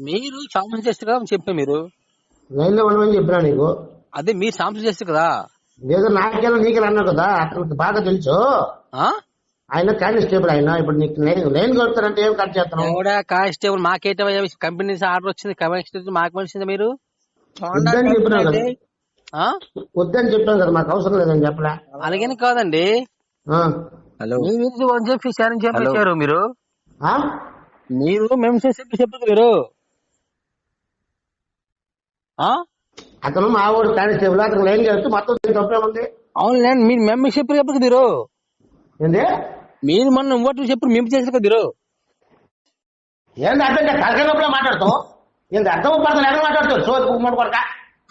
మీరు సాంసం చేస్తారు కదా అని చెప్పారు మీరు. లైన్లో ఉండమని చెప్పినా నీకు? అదే మీరు సాంసం చేస్తారు కదా. ఏదో నాకెలా నీకెలా అన్నావు కదా అతనికి బాగా తెలుసు. ఆ? ఆయన కానిస్టేబుల్ ఆయన ఇప్పుడు నీకు లైన్ లైన్ కొడతారంటే ఏం కట్ చేస్తాను ఎవడా కానిస్టేబుల్? మాకేట కంపెనీ నుంచి ఆర్డర్ వచ్చింది కానిస్టేబుల్ మాకు మనిషింది మీరు? వద్దని చెప్పినా కదా. ఆ? వద్దని చెప్పాను కదా మాకు అవసరం లేదని చెప్పలే. అలాగని కాదండి. హలో. చెప్పి చెప్పారు మీరు. ఆ? మీరు మేము చెప్పి చెప్పదు మీరు. అతను మా ఊరు కానిస్టేబుల్ అతను లైన్ చేస్తూ మొత్తం తప్పేముంది అవును నేను మీరు మేము చెప్పి చెప్పదు మీరు. ఏంది? మీరు మొన్న ఓట్లు చెప్పి మేము చేసారు కదా మీరు. ఏంది అర్థం కాదు తలకాయలో మాట్లాడుతావు? ఏంది అర్థం పడుతుంది ఎలా మాట్లాడుతావు? సోది మూడు కొడక.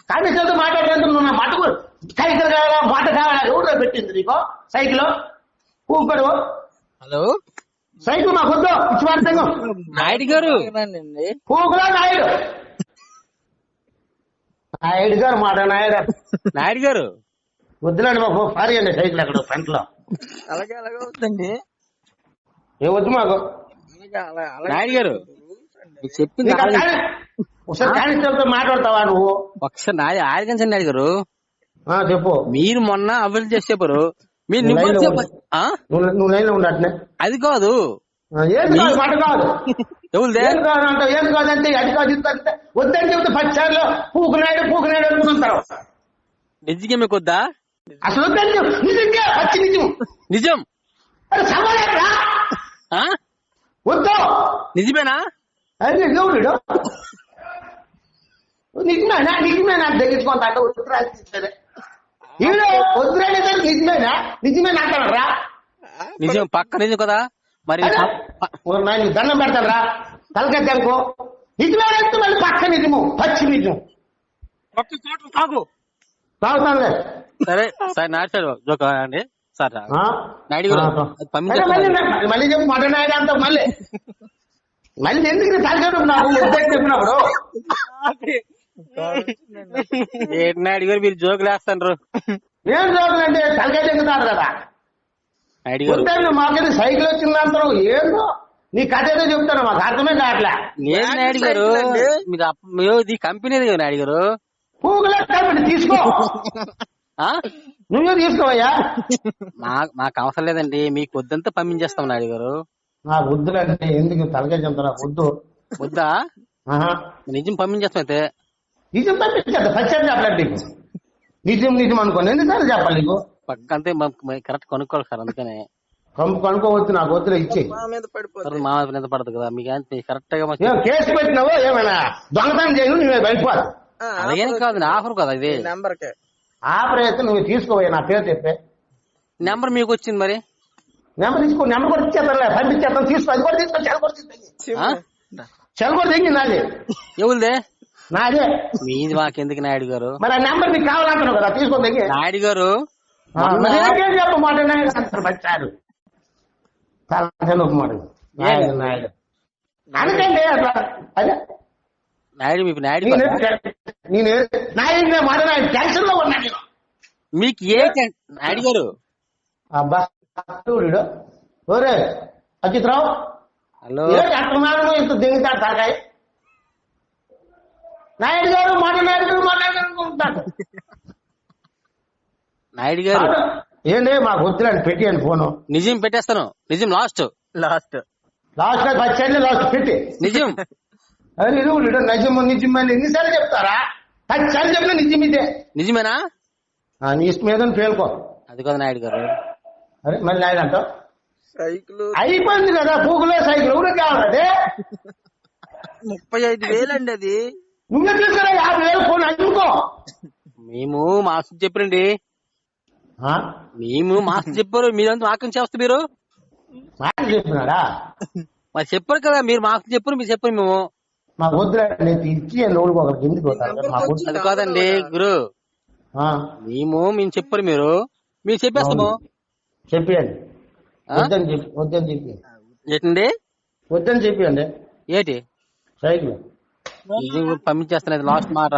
కానిస్టేబుల్ మాట్లాడుతుంది నువ్వు నా మటుకు కావాలా మాట కావాలా? ఎవరు పెట్టింది నీకు? సైకిల్? ఊపడు హలో? సైకిల్ మాకు వద్దు ఇచ్చి వాడతాను నాయుడు గారు. పూకులా నాయుడు. నాయుడు గారు మాట నాయుడు. నాయుడు గారు. వద్దులేండి మాకు పారి అండి సైకిల్ అక్కడ ఫ్రంట్లో అలాగే అలాగే అవుతుందండి ఏ వద్దు మాకు. నాయుడు గారు. చెప్పింది ఒకసారి కానిస్టేబుల్తో మాట్లాడతావా నువ్వు? ఒకసారి నాయుడు ఆడిగించండి నాయుడు గారు. ఆ, చెప్పు. మీరు మొన్న అభివృద్ధి చేసి చెప్పారు మీరు? నువ్వు లైన్లో ఉండట్నే అది కాదు. ఏది కాదు మాట కాదు. ఎవరిదే? ఏం కాదు అంటావు ఏం కాదంటే అది కాదు ఇది అంటే వద్దని చెప్తే పచ్చారులో పూకునాడు పూకునాడు అనుకుంటారు నిజంగా మీకు వద్దా? అసలు వద్దని. నిజంగా పచ్చి నిజం. నిజం. వద్దు. నిజమేనా? అది ఎవరు నిజమేనా నిజమేనా తెగించుకుంటా అంటే సరే ఈడు నిజమేనా? నిజమేనా అంటారా నిజం పక్క నిజం కదా? మరి నేను దండం పెడతాను రా తలకెత్తి అనుకో నిజమేనంటే మళ్ళీ పక్క నిజము? పచ్చి నిజం. తాగు. తాగుతానులే. సరే సరే నాడు జోక్ అండి సార్? నాయుడు మళ్ళీ చెప్పు మటన్ నాయుడు అంత మళ్ళీ. మళ్ళీ ఎందుకు తలకెత్తు నాకు వద్దని చెప్పినప్పుడు ఏంటి నాయుడు గారు మీరు జోకులు వేస్తాండ్రు. ఏం చదువులంటే తలకాయ చెక్కుతారు కదా నాయుడు గారు వద్దని మాకేది సైకిల్ వచ్చిందంటారు ఏందో? నీ కథ ఏదో చెప్తాను మాకు. అర్థమే కావట్లే లేదు నాయుడు గారు మీరు ఇది కంపెనీది కదా నాయుడు గారు పూగులే కాబట్టి తీసుకో. ఆ? నువ్వే తీసుకోవయ్యా. మా మాకు అవసరం లేదండి. మీకు వద్దంతా పంపించేస్తాం నాయుడు గారు నా వద్దులంటే ఎందుకు? తలకాయ చెప్తారా వద్దు. వద్దా. నిజం పంపించేస్తాం అయితే. నిజం తప్పించద్దు పచ్చడి చెప్పలేదు నీకు. నిజం నిజం అనుకోండి ఎందుకంటే చెప్పాలి నీకు? పక్క అంతే కరెక్ట్ కొనుక్కోవాలి సార్ అందుకనే. కనుక్కో కనుక్కోవచ్చు నాకు వద్దులే ఇచ్చి మా మీద పడదు కదా మీకు కరెక్ట్గా కేసు పెట్టినావో ఏమైనా? దొంగతనం చేయను నువ్వే అలాగేం కాదు ఆఫర్ కదా ఇది. ఈ నెంబర్కే. ఆపరేషన్ నువ్వు తీసుకోవయ్యా నా పేరు చెప్పే. నెంబర్ మీకు వచ్చింది మరి? నెంబర్ తీసుకో నెంబర్ కూడా ఇచ్చేస్తానులే పంపించేస్తాను తీసుకో అది కూడా తీసుకో చెల కూడా తీసుకో? చెల కూడా తెంగి నాది. ఎవరిదే? నాదే మీది మాకెందుకు నాయుడు గారు? మరి ఆ నెంబర్ నీకు కావాలంటున్నావు కదా తీసుకో తెంగి నాయుడు గారు చెప్పమాట వచ్చారు చాలా. మాట నాయుడు నాయుడు. అందుకండి అట్లా అదే. నాయుడు మీకు నాయుడు నేను నాయుడు మాట నాయుడు టెన్షన్లో ఉన్నా నేను. మీకు ఏ నాయుడు గారు? అబ్బా చూడు. అజిత్రావు హలో. ఇంత దిగుతాడు తలకాయ నాయుడు గారు మాట నాయుడు గారు మాట్లాడుకుంటాడు నాయుడు గారు. ఏంటి మాకు వద్దులేండి పెట్టేయండి ఫోను. నిజం పెట్టేస్తాను. నిజం లాస్ట్. లాస్ట్. లాస్ట్ పచ్చండి లాస్ట్ పెట్టి. నిజం. అరే ఇది నిజం నిజం అని ఎన్నిసార్లు చెప్తారా? పచ్చని చెప్పిన నిజం ఇదే. నిజమేనా? ఆ, నీ ఇష్టం ఏదో పేలుకో. అది కదా నాయుడు గారు. అరే మళ్ళీ నాయుడు అంటావు? సైకిల్. అయిపోయింది కదా పూగులో సైకిల్. ఎవరు కావాలంటే ముప్పై ఐదు వేలండి అది. నువ్వే తీసుకురా యాభై వేలు ఫోన్ అందుకో మేము మాస్టర్ చెప్పండి ఆ? మేము మాస్టర్ చెప్పారు మీరంతా మాకు చేస్తారు మీరు? మాట చెప్పినాడా మరి చెప్పారు కదా మీరు మాకు చెప్పారు మీరు చెప్పారు మేము. మాకు వద్దులేండి ఇచ్చి ఒకరికి ఎందుకు వద్దు. అది కాదండి గురు. ఆ, మేము మేము చెప్పారు మీరు. మీరు చెప్పేస్తాము. చెప్పియండి. ఆ? వద్దని చెప్పి వద్దని చెప్పి. ఏంటండి? వద్దని చెప్పియండి. ఏంటి? సైకిల్. నిజంగా పంపించేస్తాను లాస్ట్ మాట.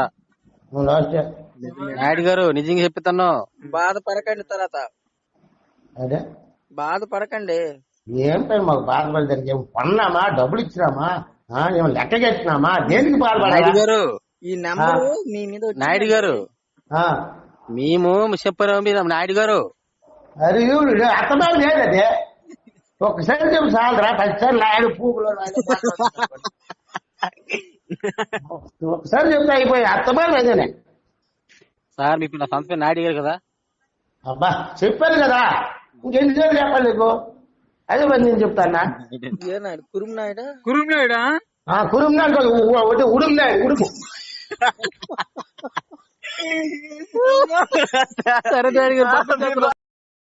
లాస్ట్ నాయుడు గారు నిజంగా చెప్తాను బాధపడకండి తర్వాత. అదే. బాధపడకండి. ఏం పని మాకు బాధపడేదానికి ఏం పన్నామా డబ్బులు ఇచ్చినామా? ఆ, ఏమో లెక్క చేస్తున్నామా దేనికి నాయుడు పాల్పడాలి గారు. ఈ నెంబర్ మీ మీద. నాయుడు గారు. మేము చెప్పారు మీద నాయుడు గారు. అది అర్థమే లేదు అది ఒకసారి చెప్పు చాలరా పదిసారి నాయుడు పూగులో నాయుడు మాట్లాడుతున్నాడు. ఒకసారి చెప్తే అయిపోయి అర్థమే లేదనే సార్ మీకు నా సొంత పేరు నాయుడు గారు కదా అబ్బా చెప్పాను కదా ఇంకెన్నిసార్లు చెప్పాలి నీకు అదే మరి నేను చెప్తానా ఏ నాయుడు కురుం నాయుడా కురునాయుడా ఆ కురుమ్నాడు కాదు ఉడుమ్నాడు ఉడుము సరే నాయుడు గారు